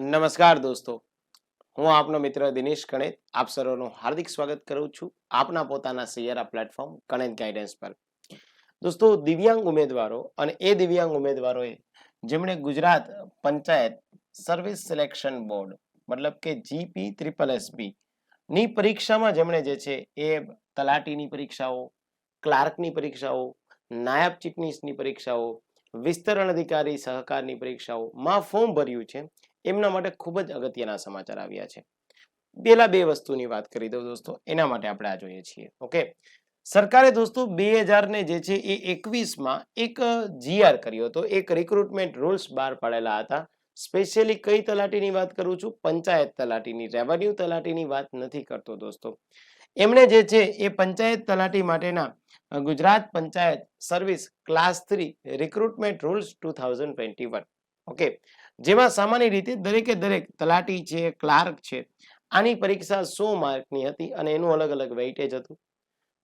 નમસ્કાર દોસ્તો. હું આપનો મિત્ર દિનેશ કણેત. આપ સર્વનું હાર્દિક સ્વાગત કરું છું આપના પોતાના સૈયારા પ્લેટફોર્મ કણેત ગાઈડન્સ પર. દોસ્તો, દિવ્યાંગ ઉમેદવારો અને એ દિવ્યાંગ ઉમેદવારોએ જેમણે Gujarat panchayat service selection board મતલબ કે જીપી ત્રિપલ એસબી ની પરીક્ષામાં જેમણે જે છે એ તલાટીની પરીક્ષાઓ, ક્લાર્કની પરીક્ષાઓ, નાયબ ચીટનીસની પરીક્ષાઓ, વિસ્તરણ અધિકારી સહકારની પરીક્ષાઓમાં ફોર્મ ભર્યું છે. એમના માટે ખૂબ જ અગત્યના સમાચાર આવ્યા છે. પેલા બે વસ્તુની વાત કરી દઉં દોસ્તો, એના માટે આપણે આ જોઈએ છીએ, ઓકે? સરકારે દોસ્તો બે હજારને જે છે એ એકવીસમાં એક જીઆર કર્યો હતો. એક રિક્રુટમેન્ટ રૂલ્સ બહાર પાડેલા હતા. સ્પેશિયલી કઈ તલાટીની વાત કરું છું? પંચાયત તલાટીની. રેવન્યુ તલાટીની વાત નથી કરતો દોસ્તો. એમણે જે છે એ પંચાયત તલાટી માટેના Gujarat panchayat service class three recruitment rules two thousand twenty one okay? જેમાં સામાન્ય રીતે દરેકે દરેક તલાટી છે, ક્લાર્ક છે, આની પરીક્ષા સો માર્કની હતી અને એનું અલગ અલગ વેઇટેજ હતું.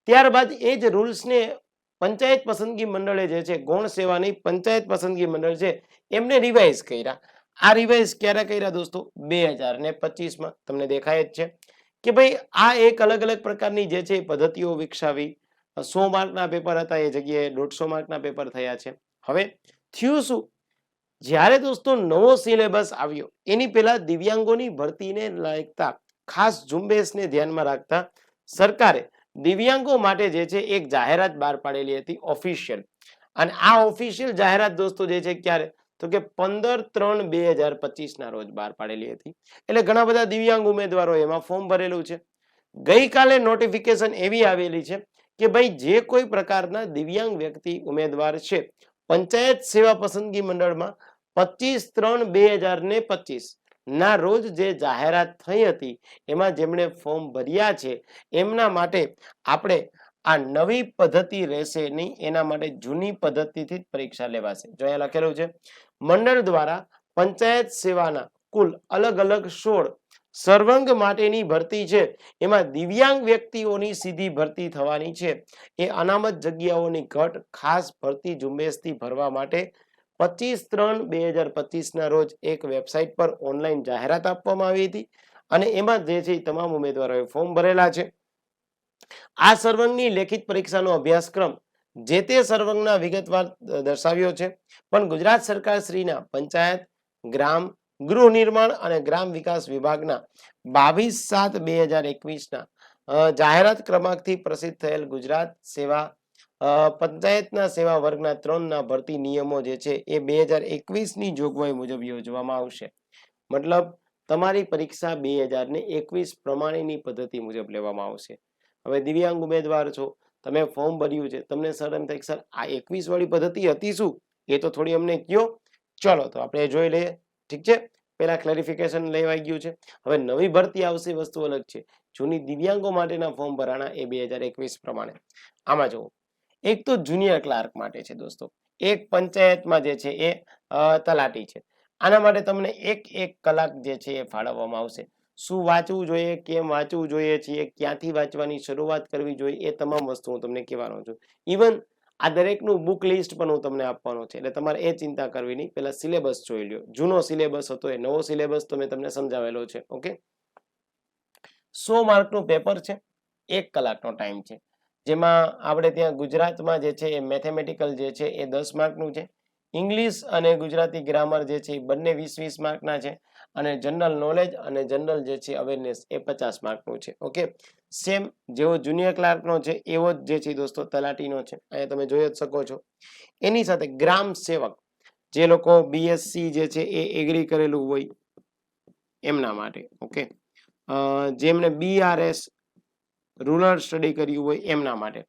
ત્યારબાદ એ જ રૂલ્સને પંચાયત પસંદગી મંડળે જે છે, ગૌણ સેવાની પંચાયત પસંદગી મંડળ છે, એમને રિવાઇઝ કર્યા. આ રિવાઇઝ ક્યારે કર્યા દોસ્તો? બે હજાર ને પચીસમાં. તમને દેખાય જ છે કે ભાઈ આ એક અલગ અલગ પ્રકારની જે છે, પદ્ધતિઓ વિકસાવી. સો માર્કના પેપર હતા, એ જગ્યાએ દોઢસો માર્કના પેપર થયા છે. હવે થયું શું? જ્યારે દોસ્તો નવો સિલેબસ આવ્યો, એની પહેલા દિવ્યાંગોની ભરતીને લાગતા ખાસ ઝુંબેશને ધ્યાનમાં રાખતા સરકારે દિવ્યાંગો માટે જે છે એક જાહેરાત બહાર પાડેલી હતી ઓફિશિયલ. અને આ ઓફિશિયલ જાહેરાત દોસ્તો જે છે ક્યારે? તો કે પંદર ત્રણ બે હજાર પચીસના રોજ બહાર પાડેલી હતી. એટલે ઘણા બધા દિવ્યાંગ ઉમેદવારો એમાં ફોર્મ ભરેલું છે. ગઈકાલે નોટિફિકેશન એવી આવેલી છે કે ભાઈ, જે કોઈ પ્રકારના દિવ્યાંગ વ્યક્તિ ઉમેદવાર છે, પંચાયત સેવા પસંદગી મંડળમાં પચીસ ત્રણ બે હજાર ને પચીસ. ના, રોજ જે જાહેરાત થઈ હતી, એમાં જેમણે ફોર્મ ભર્યા છે, એમના માટે આપણે આ નવી પદ્ધતિ રહેશે નહીં, એના માટે જૂની પદ્ધતિથી જ પરીક્ષા લેવાશે. જો અહીંયા લખેલું છે, મંડળ દ્વારા પંચાયત સેવાના કુલ અલગ અલગ સોળ સર્વંગ માટેની ભરતી છે, એમાં દિવ્યાંગ વ્યક્તિઓની સીધી ભરતી થવાની છે. એ અનામત જગ્યાઓની ઘટ ખાસ ભરતી ઝુંબેશથી ભરવા માટે પચીસ ત્રણ બે હજાર પચીસના રોજ એક વેબસાઇટ પર ઓનલાઈન જાહેરાત આપવામાં આવી હતી અને એમાં જે છે તમામ ઉમેદવારોએ ફોર્મ ભરેલા છે. આ સર્વંગની લેખિત પરીક્ષાનો અભ્યાસક્રમ જે તે સર્વંગના વિગતવાર દર્શાવ્યો છે. પણ ગુજરાત સરકાર શ્રીના પંચાયત, ગ્રામ, ગૃહ નિર્માણ અને ગ્રામ વિકાસ વિભાગના બાવીસ સાત બે હજાર એકવીસના જાહેરાત ક્રમાંકથી પ્રસિદ્ધ થયેલ ગુજરાત સેવા પંચાયતના સેવા વર્ગના ત્રણના ભરતી નિયમો જે છે એ બે હજાર એકવીસની જોગવાઈ મુજબ યોજવામાં આવશે. મતલબ તમારી પરીક્ષા બે હજાર ને એકવીસ પ્રમાણેની પદ્ધતિ મુજબ લેવામાં આવશે. હવે દિવ્યાંગ ઉમેદવાર છો, તમે ફોર્મ ભર્યું છે, તમને સર એમ થાય સર, આ એકવીસ વાળી પદ્ધતિ હતી શું? એ તો થોડી અમને કયો. ચલો, તો આપણે જોઈ લઈએ. ઠીક છે? પેલા ક્લેરિફિકેશન લેવાઈ ગયું છે. હવે નવી ભરતી આવશે વસ્તુ અલગ છે. જૂની દિવ્યાંગો માટેના ફોર્મ ભરાણા એ બે હજાર એકવીસ પ્રમાણે. આમાં જુઓ. એક તો જુનિયર ક્લાર્ક માટે છે દોસ્તો. એક પંચાયતમાં જે છે એ તલાટી છે. આના માટે તમને એક એક કલાક જે છે એ ફાળવવામાં આવશે. શું વાંચવું જોઈએ, કેમ વાંચવું જોઈએ છીએ, ક્યાંથી વાંચવાની શરૂઆત કરવી જોઈએ, એ તમામ વસ્તુ હું તમને કહેવાનો છું. ઇવન આ દરેકનું બુક લિસ્ટ પણ હું તમને આપવાનો છે. એટલે તમારે એ ચિંતા કરવી નહીં. પહેલાં સિલેબસ જોઈ લ્યો. જૂનો સિલેબસ હતો એ, નવો સિલેબસ તો મેં તમને સમજાવેલો છે. ઓકે સો માર્કનું પેપર છે. એક કલાકનો ટાઈમ છે. જેમાં આપણે ત્યાં ગુજરાતમાં જે છે એ મેથેમેટિકલ જે છે એ દસ માર્કનું છે. ઇંગ્લિશ અને ગુજરાતી ગ્રામર જે છે એ બંને વીસ વીસ માર્કના છે અને જનરલ નોલેજ અને જનરલ જે છે અવેરનેસ એ પચાસ માર્કનું છે. ઓકે સેમ જેવો જુનિયર ક્લાર્કનો છે, એવો જ જે છે દોસ્તો તલાટીનો છે. અહીંયા તમે જોઈ જ શકો છો. એની સાથે ગ્રામ સેવક, જે લોકો બીએસસી જે છે એ એગ્રી કરેલું હોય એમના માટે. ઓકે જેમને બીઆરએસ રૂરલ સ્ટડી કર્યું હોય એમના માટે.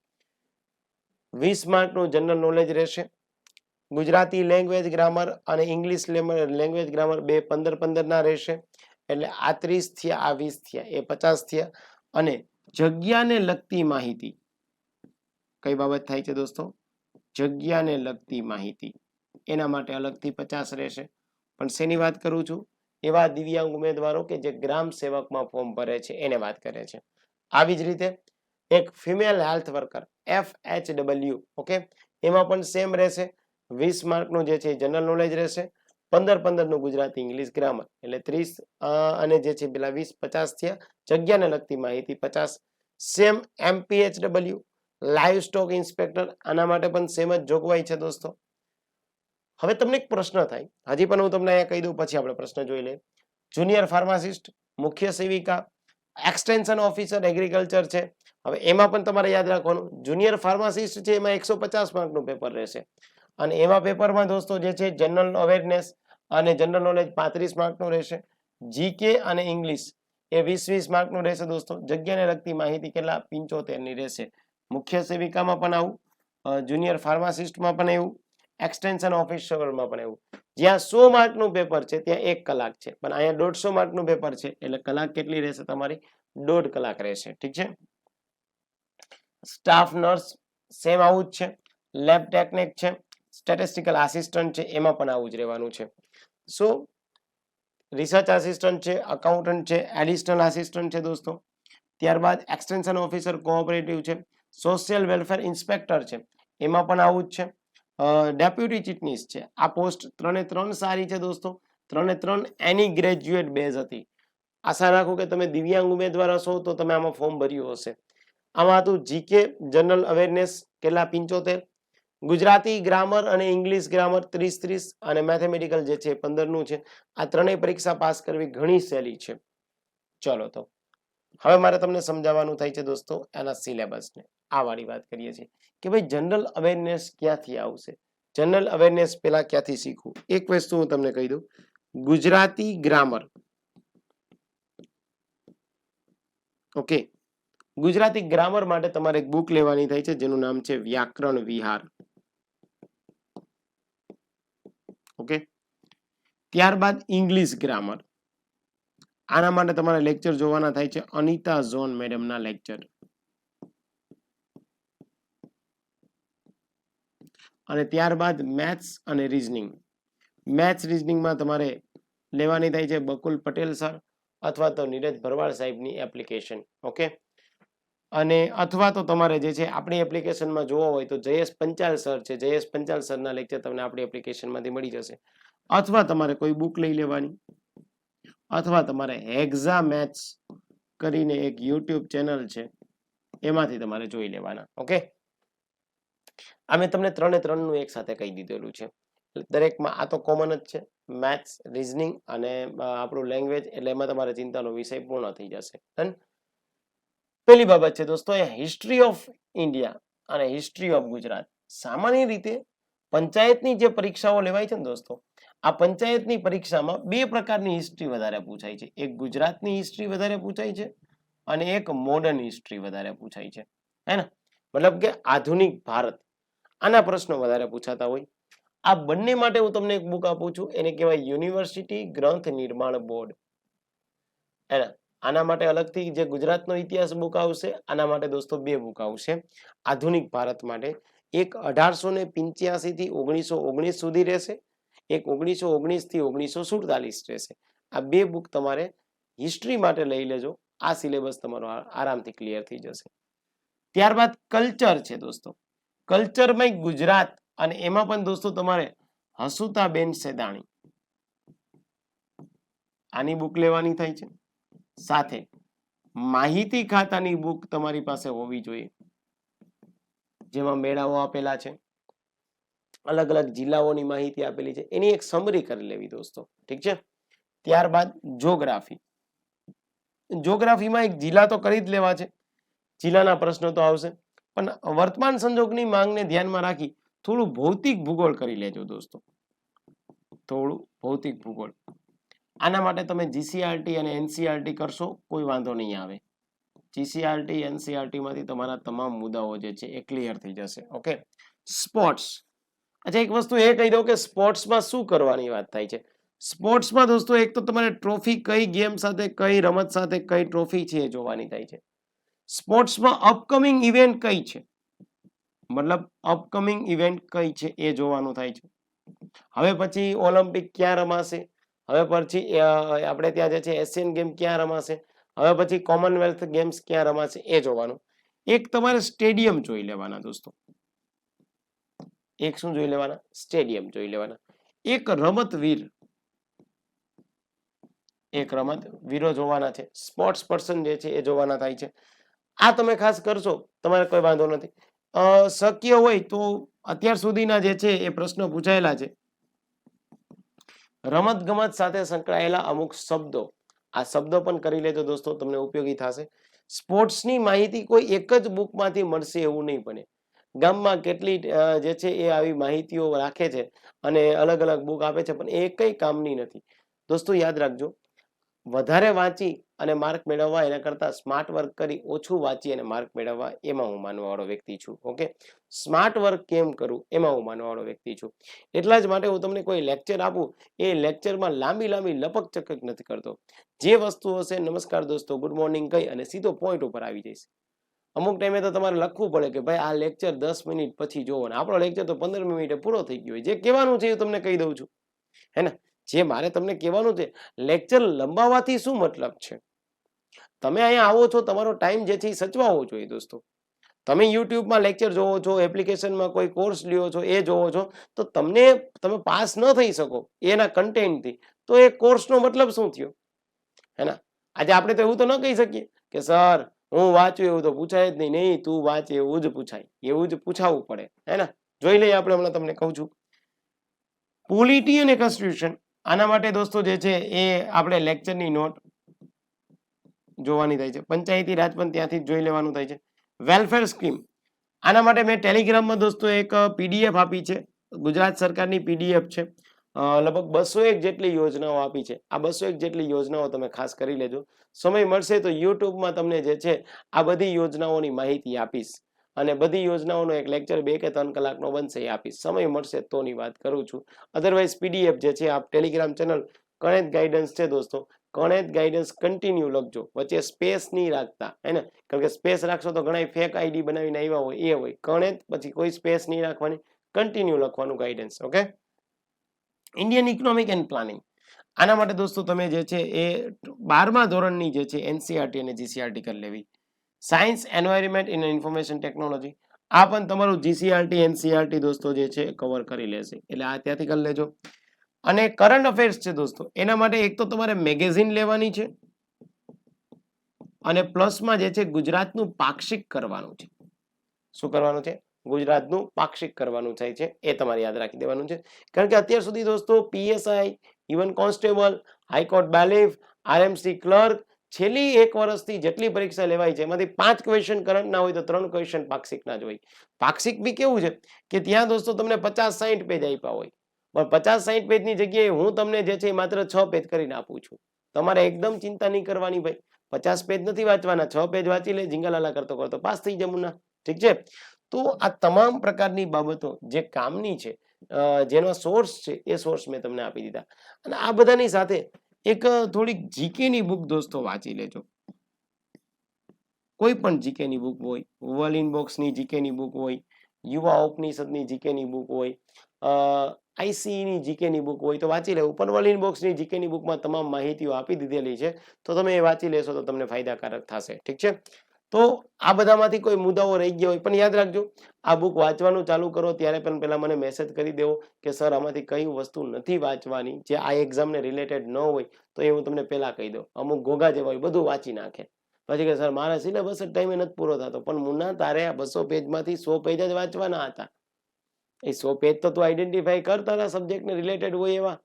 વીસ માર્કનું જનરલ નોલેજ રહેશે. ગુજરાતી લેંગ્વેજ ગ્રામર અને ઇંગ્લિશ લેંગ્વેજ ગ્રામર બે પંદર પંદરના રહેશે. એટલે આ ત્રીસ થયા, આ વીસ થયા, એ પચાસ થયા અને જગ્યાને લગતી માહિતી. કઈ બાબત થાય છે દોસ્તો? જગ્યાને લગતી માહિતી. એના માટે અલગથી પચાસ રહેશે. પણ શેની વાત કરું છું? એવા દિવ્યાંગ ઉમેદવારો કે જે ગ્રામ સેવકમાં ફોર્મ ભરે છે, એને વાત કરે છે. આવી જ રીતે એક female health worker F H W okay એમાં પણ સેમ રહેશે. વીસ માર્કનું જે છે જનરલ નોલેજ રહેશે. પંદર પંદરનું ગુજરાતી ઇંગ્લિશ ગ્રામર એટલે ત્રીસ અને જે છે પેલા વીસ, પચાસ થયા. જગ્યાને લગતી માહિતી પચાસ. Same MPHW livestock inspector આના માટે પણ સેમ જ જોગવાઈ છે દોસ્તો. હવે તમને એક પ્રશ્ન થાય. હજી પણ હું તમને અહીંયા કહી દઉં, પછી આપણે પ્રશ્ન જોઈ લઈએ. જુનિયર ફાર્માસિસ્ટ મુખ્ય સેવિકા એક્સટેન્શન ઓફિસર એગ્રીકલ્ચર છે. હવે એમાં પણ તમારે યાદ રાખવાનું જુનિયર ફાર્માસિસ્ટ છે એમાં એકસો પચાસ માર્કનું પેપર રહેશે. અને એમાં પેપરમાં દોસ્તો જે છે જનરલ અવેરનેસ અને જનરલ નોલેજ પાંત્રીસ માર્કનું રહેશે. જીકે અને ઇંગ્લિશ એ વીસ વીસ માર્કનું રહેશે દોસ્તો. જગ્યાને લગતી માહિતી કેટલા? પંચોતેરની રહેશે. મુખ્ય સેવિકામાં પણ આવું જુનિયર ફાર્માસિસ્ટમાં પણ એવું એક્સટેન્શન ઓફિસરમાં પણ એવું. જ્યાં સો માર્કનું પેપર છે, ત્યાં એક કલાક છે. પણ અહીંયા દોઢસો માર્કનું પેપર છે, એટલે કલાક કેટલી રહેશે તમારી? દોઢ કલાક રહેશે. ઠીક છે? સ્ટાફ નર્સ સેમ આવું જ છે. લેબ ટેકનિક છે. સ્ટેટિસ્ટિકલ આસિસ્ટન્ટ છે, એમાં પણ આવું જ રહેવાનું છે. સો રિસર્ચ આસિસ્ટન્ટ છે અકાઉન્ટન્ટ છે એડિશનલ આસિસ્ટન્ટ છે દોસ્તો. ત્યારબાદ એક્સટેન્શન ઓફિસર કોઓપરેટિવ છે. સોશિયલ વેલફેર ઇન્સ્પેક્ટર છે. એમાં પણ આવું જ છે. ડેપ્યુટી ચીટનીસ છે. આ પોસ્ટ ત્રણે ત્રણ સારી છે દોસ્તો. ત્રણે ત્રણ એની ગ્રેજ્યુએટ બેઝ હતી. આશા રાખું કે તમે દિવ્યાંગ ઉમેદવાર હશો તો તમે આમાં ફોર્મ ભર્યું હશે. આમાં હતું જીકે જનરલ અવેરનેસ કેટલા? પિંચોતેર. ગુજરાતી ગ્રામર અને ઇંગ્લિશ ગ્રામર ત્રીસ ત્રીસ અને મેથેમેટિકલ જે છે પંદરનું છે. આ ત્રણેય પરીક્ષા પાસ કરવી ઘણી સહેલી છે. ચલો તો. હવે મારે તમને સમજાવવાનું થાય છે દોસ્તો એના સિલેબસને આ વાળી વાત કરીએ છીએ કે ભાઈ જનરલ અવેરનેસ ક્યાંથી આવશે? જનરલ અવેરનેસ પહેલાં ક્યાંથી શીખવું? એક વસ્તુ હું તમને કહી દઉં. Gujarati grammar okay? Gujarati grammar માટે તમારે એક બુક લેવાની થાય છે જેનું નામ છે વ્યાકરણ વિહાર. ઓકે? ત્યારબાદ ઇંગ્લિશ ગ્રામર આના માટે તમારે લેક્ચર જોવાના થાય છે અનિતા ઝોન મેડમના લેક્ચર અને ત્યારબાદ મેથ્સ અને રીઝનિંગ મેથ્સ રીઝનિંગમાં તમારે લેવાની થાય છે બકુલ પટેલ સર અથવા તો નીરજ ભરવાડ સાહેબની એપ્લિકેશન ઓકે અને અથવા તો તમારે જે છે આપણી એપ્લિકેશનમાં જોવો હોય તો જયેશ પંચાલ સર છે. જયેશ પંચાલ સરના લેક્ચર તમને આપણી એપ્લિકેશનમાંથી મળી જશે. અથવા તમારે કોઈ બુક લઈ લેવાની. અથવા તમારે હેક્ઝા મેથ્સ કરીને એક યુટ્યુબ ચેનલ છે, એમાંથી તમારે જોઈ લેવાના ઓકે આ મેં તમને ત્રણે ત્રણનું એક સાથે કહી દીધેલું છે. દરેકમાં આ તો કોમન જ છે મેથ્સ રિઝનિંગ અને આપણું લેંગ્વેજ એટલે એમાં તમારે ચિંતાનો વિષય પૂર્ણ થઈ જશે. ડન પહેલી બાબત છે દોસ્તો એ હિસ્ટ્રી ઓફ ઇન્ડિયા અને હિસ્ટ્રી ઓફ ગુજરાત. સામાન્ય રીતે પંચાયતની જે પરીક્ષાઓ લેવાય છે ને દોસ્તો આ પંચાયતની પરીક્ષામાં બે પ્રકારની હિસ્ટ્રી વધારે પૂછાય છે. એક ગુજરાતની હિસ્ટ્રી વધારે પૂછાય છે અને એક મોડર્ન હિસ્ટ્રી વધારે પૂછાય છે. હે ને? મતલબ કે આધુનિક ભારત. આના પ્રશ્નો વધારે પૂછાતા હોય. આ બંને માટે હું તમને એક બુક આપું છું. એને કહેવાય યુનિવર્સિટી ગ્રંથ નિર્માણ બોર્ડ. એના આના માટે અલગથી જે ગુજરાતનો ઇતિહાસ બુક આવશે, આના માટે દોસ્તો બે બુક આવશે. આધુનિક ભારત માટે. એક અઢારસો ને પિંચ્યાસી થી ઓગણીસો ઓગણીસ સુધી રહેશે. એક ઓગણીસો ઓગણીસથી ઓગણીસો સુડતાલીસ રહેશે. આ બે બુક તમારે હિસ્ટ્રી માટે લઈ લેજો. આ સિલેબસ તમારો આરામથી ક્લિયર થઈ જશે. ત્યારબાદ કલ્ચર છે દોસ્તો. કલ્ચરમાં ગુજરાત અને એમાં પણ દોસ્તો તમારે હસુતાબેન સેદાણી. આની બુક લેવાની થાય છે. સાથે માહિતી ખાતાની બુક તમારી પાસે હોવી જોઈએ. જેમાં મેળાઓ આપેલા છે. અલગ અલગ જિલ્લાઓની માહિતી આપેલી છે. એની એક સમરી કરી લેવી દોસ્તો. ઠીક છે? ત્યારબાદ જોગ્રાફી જોગ્રાફીમાં એક જિલ્લા તો કરી જ લેવા છે. જિલ્લાના પ્રશ્નો તો આવશે. પણ વર્તમાન સંજોગની માંગને ધ્યાનમાં રાખી થોડું ભૌતિક ભૂગોળ કરી લેજો દોસ્તો. થોડું ભૌતિક ભૂગોળ. આના માટે તમે જીસીઆરટી અને એનસીઆરટી કરશો, કોઈ વાંધો નહીં આવે. જીસીઆરટી એનસીઆરટીમાંથી તમારા તમામ મુદ્દાઓ જે છે એ ક્લિયર થઈ જશે. ઓકે સ્પોર્ટ્સ અચ્છા, એક વસ્તુ એ કહી દઉં કે સ્પોર્ટ્સમાં શું કરવાની વાત થાય છે? સ્પોર્ટ્સમાં દોસ્તો, એક તો તમારે ટ્રોફી કઈ ગેમ સાથે, કઈ રમત સાથે, કઈ ટ્રોફી છે એ જોવાની થાય છે. સ્પોર્ટ્સમાં અપકમિંગ ઇવેન્ટ કઈ છે? મતલબ અપકમિંગ ઇવેન્ટ કઈ છે એ જોવાનું થાય છે. હવે પછી ઓલિમ્પિક ક્યાં રમાશે? હવે પછી આપણે ત્યાં જે છે, એશિયન ગેમ ક્યાં રમાશે? હવે પછી કોમનવેલ્થ ગેમ્સ ક્યાં રમાશે એ જોવાનું. એક તમારે સ્ટેડિયમ જોઈ લેવાના દોસ્તો. એક શું જોઈ લેવાના? સ્ટેડિયમ જોઈ લેવાના. એક રમતવીર. એક રમત વીરો જોવાના છે. સ્પોર્ટ્સ પર્સન જે છે એ જોવાના થાય છે. આ તમે ખાસ કરશો, તમારે કોઈ વાંધો નથી. શક્ય હોય તો અત્યાર સુધીના જે છે એ પ્રશ્નો પૂછાયેલા છે. રમત ગમત સાથે સંકળાયેલા અમુક શબ્દો. આ શબ્દો પણ કરી લેજો દોસ્તો, તમને ઉપયોગી થશે. સ્પોર્ટ્સની માહિતી કોઈ એક જ બુકમાંથી મળશે એવું નહીં બને. ગામમાં કેટલી જે છે એ આવી માહિતીઓ રાખે છે અને અલગ અલગ બુક આપે છે, પણ એ કઈ કામની નથી. દોસ્તો, યાદ રાખજો, વધારે વાંચી અને માર્ક મેળવવા એના કરતા સ્માર્ટ વર્ક કરી ઓછું વાંચી અને માર્ક મેળવવા એમાં હું માનવાવાળો વ્યક્તિ છું, ઓકે? સ્માર્ટ વર્ક કેમ કરું એમાં હું માનવાવાળો વ્યક્તિ છું. એટલા જ માટે હું તમને કોઈ લેક્ચર આપું, એ લેક્ચરમાં લાંબી લાંબી લપક ચકક નથી કરતો. જે વસ્તુ હશે, નમસ્કાર દોસ્તો, ગુડ મોર્નિંગ કહી અને સીધો પોઈન્ટ ઉપર આવી જઈશ. અમુક ટાઈમે તો તમારે લખવું પડે કે ભાઈ આ લેક્ચર દસ મિનિટ પછી જોવો ને આપણો લેક્ચર તો પંદર મિનિટે પૂરો થઈ ગયો જે કહેવાનું છે એ તમને કહી દઉં છું. હે ને? જે મારે તમને કહેવાનું છે લેક્ચર લંબાવવાથી શું મતલબ છે? તમે અહીંયા આવો છો, તમારો ટાઈમ જે છે એ સચવાવો જોઈએ દોસ્તો. તમે યુટ્યુબમાં લેક્ચર જોવો છો એપ્લિકેશનમાં કોઈ કોર્સ લ્યો છો, એ જોવો છો, તો તમને, તમે પાસ ન થઈ શકો એના કન્ટેન્ટથી તો એ કોર્સનો મતલબ શું થયો? હે ને? આજે આપણે તો એવું તો ન કહી શકીએ કે, સર હું વાંચું એવું તો પૂછાય જ નહીં. નહીં, તું વાંચ, એવું જ પૂછાય. એવું જ પૂછાવું પડે. હે ને? જોઈ લઈએ આપણે હમણાં તમને કહું છું. પોલિટી અને કોન્સ્ટિટ્યુશન આના માટે દોસ્તો જે છે એ આપણે લેક્ચરની નોટ જોવાની થાય છે. પંચાયતી રાજ પણ ત્યાંથી જોઈ લેવાનું થાય છે. વેલફેર સ્કીમ આના માટે મેં ટેલિગ્રામમાં દોસ્તો એક પીડીએફ આપી છે. ગુજરાત સરકારની પીડીએફ છે. લગભગ બસો એક જેટલી યોજનાઓ આપી છે. આ બસો એક જેટલી યોજનાઓ તમે ખાસ કરી લેજો. સમય મળશે તો યુટ્યુબમાં તમને જે છે આ બધી યોજનાઓની માહિતી આપીશ. અને બધી યોજનાઓનો એક લેક્ચર બે કે ત્રણ કલાકનો બનશે એ આપીશ. સમય મળશે તોની વાત કરું છું. અધરવાઇઝ પીડીએફ જે છે આપ ટેલિગ્રામ ચેનલ કણેત ગાઈડન્સ છે દોસ્તો. કણેત ગાઈડન્સ કન્ટિન્યુ લખજો. વચ્ચે સ્પેસ નહીં રાખતા. હે ને? કારણ કે સ્પેસ રાખશો તો ઘણા ફેક આઈડી બનાવીને આવ્યા હોય. એ હોય. કણેત પછી કોઈ સ્પેસ નહીં રાખવાની. કન્ટિન્યુ લખવાનું guidance okay Indian economic and planning આના માટે દોસ્તો તમે જે છે એ બારમા ધોરણની જે છે એનસીઆરટી અને જીસીઆરટી કરી લેવી. Science environment in information technology આ પણ તમારું જીસીઆરટી એનસીઆરટી દોસ્તો જે છે કવર કરી લેશે. એટલે આ ત્યાંથી કરી લેજો. અને કરંટ અફેર્સ છે દોસ્તો, એના માટે એક તો તમારે મેગેઝિન લેવાની છે. અને પ્લસમાં જે છે ગુજરાતનું પાક્ષિક કરવાનું છે. શું કરવાનું છે? ગુજરાતનું પાક્ષિક કરવાનું થાય છે, એ તમારે યાદ રાખી દેવાનું છે. કારણ કે અત્યાર સુધી દોસ્તો PSI even constable, high court bailiff, RMC clerk, છેલ્લી એક વર્ષથી જેટલી પરીક્ષા લેવાય છે, એમાંથી પાંચ ક્વેશ્ચન કરંટના હોય તો ત્રણ ક્વેશ્ચન પાક્ષિકના જ હોય. પાક્ષિક બી કેવું છે કે ત્યાં દોસ્તો તમને પચાસ સાહીઠ પેજ આપ્યા હોય. પણ પચાસ સાહીઠ પેજની જગ્યાએ હું તમને જે છે માત્ર છ પેજ કરીને આપું છું. તમારે એકદમ ચિંતા નહીં કરવાની ભાઈ. પચાસ પેજ નથી વાંચવાના, છ પેજ વાંચી લે, ઝીંગાલાલા કરતો કરતો પાસ થઈ જમુના. ઠીક છે? તો આ તમામ પ્રકારની બાબતો જે કામની છે જેનો સોર્સ છે, એ સોર્સ મેં તમને આપી દીધા. અને આ બધાની સાથે એક થોડીક જીકેની બુક દોસ્તો વાંચી લેજો. કોઈ પણ જીકેની બુક હોય વોલિન બોક્સની જીકેની બુક હોય યુવા ઉપનિષદની જીકેની બુક હોય આઈસીઈની જીકેની બુક હોય તો વાંચી લેવું. પણ વોલિન બોક્સની જીકેની બુકમાં તમામ માહિતીઓ આપી દીધેલી છે. તો તમે એ વાંચી લેશો તો તમને ફાયદાકારક થશે. ઠીક છે? તો આ બધામાંથી કોઈ મુદ્દાઓ રહી ગયા હોય. પણ યાદ રાખજો, આ બુક વાંચવાનું ચાલુ કરો, ત્યારે પણ પહેલા મને મેસેજ કરી દેવો કે સર આમાંથી કઈ વસ્તુ નથી વાંચવાની જે આ એક્ઝામને રિલેટેડ ન હોય, તો એ હું તમને પહેલાં કહી દઉં. અમુક ઘોઘા જેવા હોય, બધું વાંચી નાખે. પછી કે સર મારા સિલેબસ જ ટાઈમે નથી પૂરો થતો. પણ મુન્ના, તારે આ બસો પેજમાંથી સો પેજ જ વાંચવાના હતા. એ સો પેજ તો તું આઈડેન્ટિફાઈ કરતા તારા સબ્જેક્ટને રિલેટેડ હોય એવા.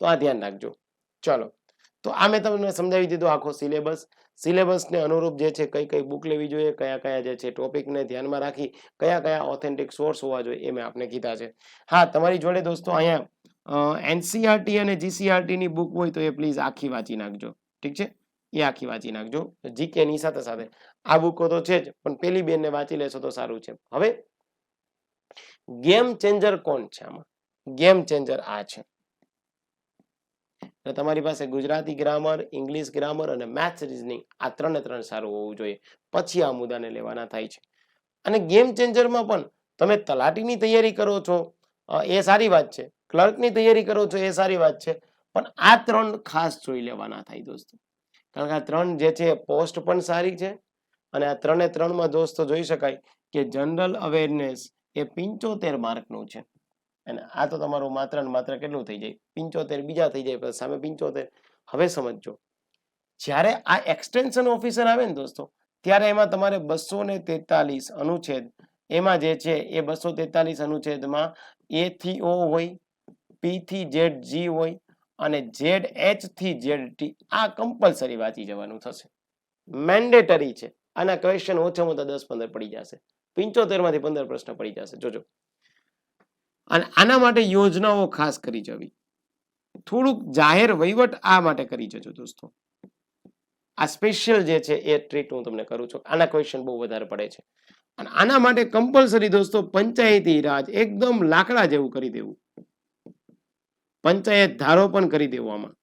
તો આ ધ્યાન રાખજો. ચલો. તો આ મેં તમને સમજાવી દીધો આખો સિલેબસ સિલેબસને અનુરૂપ જે છે કઈ કઈ બુક લેવી જોઈએ, કયા કયા જે છે ટોપિકને ધ્યાનમાં રાખી, કયા કયા ઓથેન્ટિક સોર્સ હોવા જોઈએ એ મેં આપને કીધા છે. હા, તમારી જોડે દોસ્તો અહીંયા એનસીઆરટી અને જીસીઆરટી ની બુક હોય તો એ પ્લીઝ આખી વાંચી નાખજો. ઠીક છે? એ આખી વાંચી નાખજો. જીકે ની સાથે સાથે. આ બુકો તો છે જ, પણ પેલી બેનને વાંચી લેશો તો સારું છે. હવે ગેમ ચેન્જર કોણ છે આમાં? ગેમ ચેન્જર આ છે. એટલે તમારી પાસે ગુજરાતી ગ્રામર ઇંગ્લિશ ગ્રામર અને મેથ્સ રિઝનિંગ આ ત્રણે ત્રણ સારું હોવું જોઈએ. પછી આ મુદ્દાને લેવાના થાય છે. અને ગેમ ચેન્જરમાં પણ તમે તલાટીની તૈયારી કરો છો. એ સારી વાત છે. ક્લર્કની તૈયારી કરો છો, એ સારી વાત છે. પણ આ ત્રણ ખાસ જોઈ લેવાના થાય દોસ્તો. કારણ કે આ ત્રણ જે છે પોસ્ટ પણ સારી છે અને આ ત્રણે ત્રણમાં દોસ્તો જોઈ શકાય કે જનરલ અવેરનેસ એ પિંચોતેર માર્કનું છે. અને આ તો તમારું માત્ર ને માત્ર કેટલું થઈ જાય? પિંચોતેર, બીજા થઈ જાય સામે પિંચોતેર. હવે સમજો જ્યારે આ એક્સટેન્શન ઓફિસર આવે ને દોસ્તો, ત્યારે એમાં તમારે બસો ને તેતાલીસ અનુચ્છેદ, એમાં જે છે એ બસો તેતાલીસ અનુચ્છેદમાં એ થી ઓ હોય પી થી ઝેડ જી હોય, અને ઝેડ એચથી ઝેડ ટી આ કમ્પલસરી વાંચી જવાનું થશે. મેન્ડેટરી છે. આના ક્વેશ્ચન ઓછામાં ઓછા દસ, પંદર પડી જશે. પિંચોતેરમાંથી પંદર પ્રશ્ન પડી જશે. જોજો. અને આના માટે યોજનાઓ ખાસ કરી જવી. થોડુંક જાહેર વહીવટ આ માટે કરી જજો દોસ્તો. આ સ્પેશિયલ જે છે એ ટ્રીટ હું તમને કરું છું. આના ક્વેશ્ચન બહુ વધારે પડે છે. અને આના માટે કમ્પલસરી દોસ્તો પંચાયતી રાજ એકદમ લાકડા જેવું કરી દેવું. પંચાયત ધારો પણ કરી દેવો આમાં.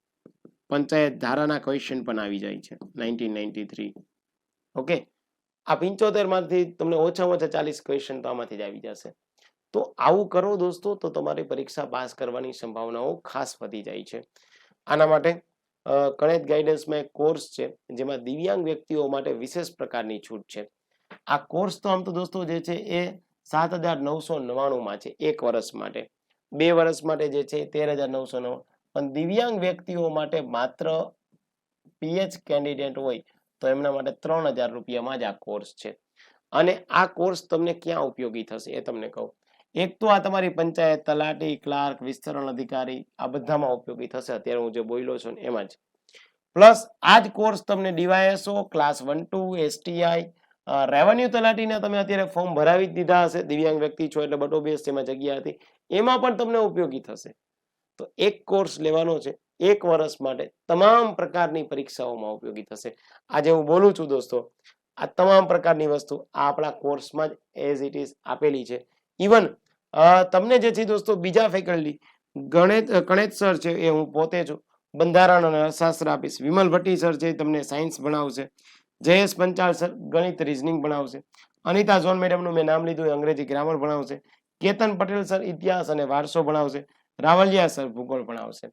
પંચાયત ધારાના ક્વેશ્ચન પણ આવી જાય છે. નાઇન્ટીન નાઇન્ટી થ્રી ઓકે આ પિંચોતેરમાંથી તમને ઓછામાં ઓછા ચાલીસ ક્વેશ્ચન તો આમાંથી જ આવી જશે. તો આવું કરો દોસ્તો, તો તમારી પરીક્ષા પાસ કરવાની સંભાવનાઓ ખાસ વધી જાય છે. આના માટે ગણિત ગાઈડન્સમાં એક કોર્સ છે, જેમાં દિવ્યાંગ વ્યક્તિઓ માટે વિશેષ પ્રકારની છૂટ છે. આ કોર્સ તો આમ તો દોસ્તો જે છે એ સાત હજાર નવસો નવ્વાણુંમાં છે, એક વર્ષ માટે. બે વર્ષ માટે જે છે તેર હજાર નવસો નવ્વાણું. પણ દિવ્યાંગ વ્યક્તિઓ માટે માત્ર પીએચ કેન્ડિડેટ હોય, તો એમના માટે ત્રણ હજાર રૂપિયામાં જ આ કોર્સ છે. અને આ કોર્સ તમને ક્યાં ઉપયોગી થશે એ તમને કહું. એક તો આ તમારી પંચાયત, તલાટી, ક્લાર્ક, વિસ્તરણ અધિકારી આ બધામાં ઉપયોગી થશે. અત્યારે હું જે બોલ્યો છું એમાં જ. પ્લસ આ જ કોર્સ તમને DYSO, class one two, STI revenue તલાટીના તમે અત્યારે ફોર્મ ભરાવી જ દીધા હશે. દિવ્યાંગ વ્યક્તિ છો એટલે બટો બેસ જેમાં જગ્યા હતી. એમાં પણ તમને ઉપયોગી થશે. તો એક કોર્સ લેવાનો છે. એક વર્ષ માટે તમામ પ્રકારની પરીક્ષાઓમાં ઉપયોગી થશે. આજે હું બોલું છું દોસ્તો, આ તમામ પ્રકારની વસ્તુ આ આપણા કોર્સમાં જ એઝ ઇટ ઇઝ આપેલી છે. ઇવન તમને જે છે દોસ્તો, બીજા ફેકલ્ટી ગણિત ગણિત સર છે એ હું પોતે છું, બંધારણ અને અર્થશાસ્ત્ર આપીશ. વિમલ ભટ્ટી સર છે તમને સાયન્સ ભણાવશે. જયેશ પંચાલ સર ગણિત રિઝનિંગ ભણાવશે. અનિતા ઝોન મેડમનું મેં નામ લીધું અંગ્રેજી ગ્રામર ભણાવશે. કેતન પટેલ સર ઇતિહાસ અને વારસો ભણાવશે. રાવલિયા સર ભૂગોળ ભણાવશે.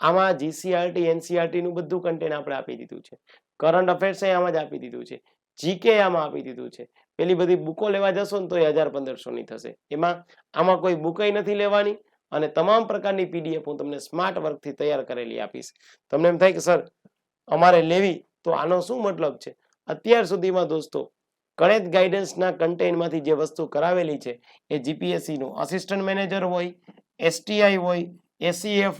આમાં જીસીઆરટી એનસીઆરટી નું બધું કન્ટેન્ટ આપણે આપી દીધું છે. કરંટ અફેર્સ આમાં જ આપી દીધું છે. જીકે આમાં આપી દીધું છે. પેલી બધી બુકો લેવા જશો ને તો એ હજાર પંદરસો ની થશે. એમાં, આમાં કોઈ બુકઈ નથી લેવાની અને તમામ પ્રકારની પીડીએફ હું તમને સ્માર્ટ વર્કથી તૈયાર કરેલી આપીશ. તમને એમ થાય કે, સર, અમારે લેવી, તો આનો શું મતલબ છે? અત્યાર સુધીમાં દોસ્તો, ગણિત ગાઈડન્સના કન્ટેન્ટમાંથી જે વસ્તુ કરાવેલી છે, એ જીપીએસસી નું અસિસ્ટન્ટ મેનેજર હોય એસટીઆઈ હોય એસીએફ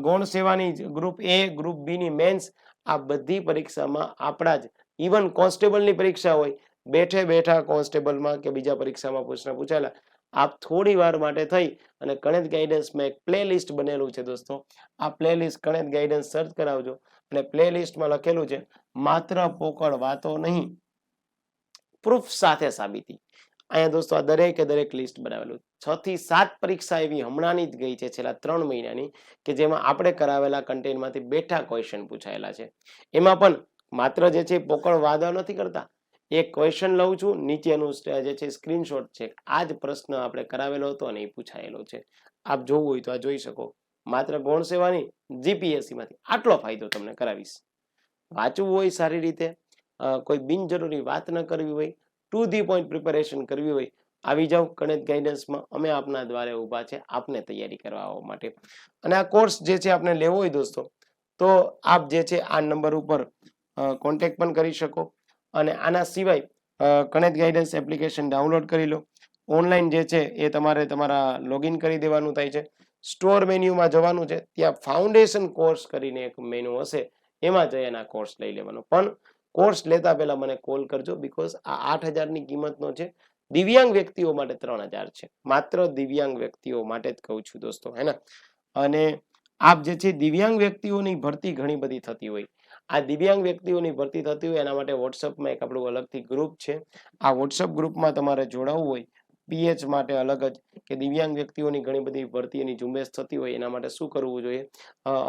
ગૌણ સેવાની ગ્રુપ એ ગ્રુપ બી ની મેન્સ આ બધી પરીક્ષામાં આપણા જ ઇવન કોન્સ્ટેબલની પરીક્ષા હોય બેઠે બેઠા કોન્સ્ટેબલમાં કે બીજા પરીક્ષામાં પ્રશ્ન પૂછાયેલા. આપ થોડી વાર માટે થઈ અને ગણિત ગાઈડન્સમાં એક પ્લે લિસ્ટ બનેલું છે દોસ્તો. આ પ્લે લિસ્ટ ગણિત ગાઈડન્સ સર્ચ કરાવજો અને પ્લે લિસ્ટમાં લખેલું છે, માત્ર પોકળ વાતો નહીં પ્રૂફ સાથે સાબિતી. અહીંયા દોસ્તો આ દરેકે દરેક લિસ્ટ બનાવેલું. છ થી સાત પરીક્ષા એવી હમણાંની જ ગઈ છે, છેલ્લા ત્રણ મહિનાની, કે જેમાં આપણે કરાવેલા કન્ટેન્ટમાંથી બેઠા ક્વેશ્ચન પૂછાયેલા છે. એમાં પણ માત્ર જે છે પોકળ વાદા નથી કરતા એક ક્વેશ્ચન લઉં છું. નીચેનું જે છે સ્ક્રીનશોટ છે, આ જ પ્રશ્ન આપણે કરાવેલો હતો અને એ પૂછાયેલો છે. આપ જોવું હોય તો આ જોઈ શકો. માત્ર ગૌણ સેવાની જીપીએસસીમાંથી આટલો ફાયદો તમને કરાવીશ. વાંચવું હોય સારી રીતે કોઈ બિનજરૂરી વાત ન કરવી હોય ટુ ધી પોઈન્ટ પ્રિપેરેશન કરવી હોય, આવી જાઓ ગણિત ગાઈડન્સમાં અમે આપના દ્વારે ઊભા છે, આપને તૈયારી કરવા માટે. અને આ કોર્સ જે છે આપણે લેવો હોય દોસ્તો, તો આપ જે છે, આ નંબર ઉપર કોન્ટેક્ટ પણ કરી શકો. અને આના સિવાય ગણિત ગાઈડન્સ એપ્લિકેશન ડાઉનલોડ કરી લો. ઓનલાઈન જે છે, એ તમારે તમારા લોગિન કરી દેવાનું થાય છે. સ્ટોર મેન્યુમાં જવાનું છે. ત્યાં ફાઉન્ડેશન કોર્સ કરીને એક મેન્યુ હશે. એમાં જઈ એના કોર્સ લઈ લેવાનો. પણ કોર્સ લેતા પહેલા મને કોલ કરજો બીકોઝ આ આઠ હજારની કિંમતનો છે. દિવ્યાંગ વ્યક્તિઓ માટે ત્રણ હજાર છે. માત્ર દિવ્યાંગ વ્યક્તિઓ માટે જ કહું છું દોસ્તો, હે ને? અને આપ જે છે, દિવ્યાંગ વ્યક્તિઓની ભરતી ઘણી બધી થતી હોય. આ દિવ્યાંગ વ્યક્તિઓની ભરતી થતી હોય એના માટે વોટ્સઅપમાં એક આપણું અલગથી ગ્રુપ છે. આ વોટ્સઅપ ગ્રુપમાં તમારે જોડાવવું હોય પીએચ માટે અલગ જ કે દિવ્યાંગ વ્યક્તિઓની ઘણી બધી ભરતીની ઝુંબેશ થતી હોય એના માટે શું કરવું જોઈએ?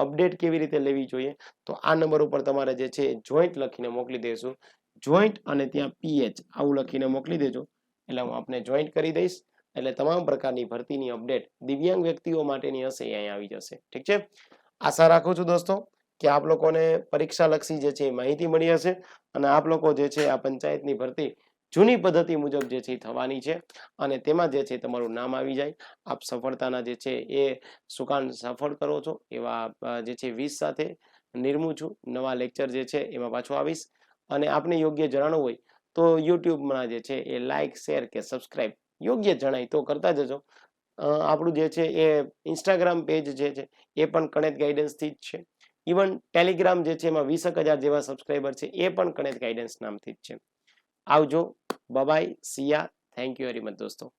અપડેટ કેવી રીતે લેવી જોઈએ? તો આ નંબર ઉપર તમારે જે છે જોઈન્ટ લખીને મોકલી દઈશું જોઈન્ટ અને ત્યાં પીએચ આવું લખીને મોકલી દેજો. એટલે હું આપને જોઈન્ટ કરી દઈશ. એટલે તમામ પ્રકારની ભરતીની અપડેટ દિવ્યાંગ વ્યક્તિઓ માટેની હશે એ અહીં આવી જશે. ઠીક છે? આશા રાખું છું દોસ્તો. કે આપ લોકોને પરીક્ષા લક્ષી જે છે એ માહિતી મળી હશે અને આપ લોકો જે છે આ પંચાયતની ભરતી જૂની પદ્ધતિ મુજબ જે છે થવાની છે અને તેમાં જે છે તમારું નામ આવી જાય આપ સફળતાના જે છે એ સુકાન સફળ કરો છો એવા જે છે વીસ સાથે નિર્મું છું નવા લેક્ચર જે છે એમાં પાછો આવીશ અને આપને યોગ્ય જણાવવું હોય તો યુટ્યુબમાં જે છે એ લાઇક શેર કે સબસ્ક્રાઇબ યોગ્ય જણાય તો કરતા જજો આપણું જે છે એ ઇન્સ્ટાગ્રામ પેજ જે છે એ પણ કનેક્ટ ગાઈડન્સથી જ છે ઇવન ટેલિગ્રામ જે છે એમાં વીસ હજાર જેવા સબસ્ક્રાઈબર છે, એ પણ કનેક્ટ ગાઈડન્સ નામથી જ છે. આવજો. બબાઈ સિયા થેન્ક યુ વેરી મચ દોસ્તો.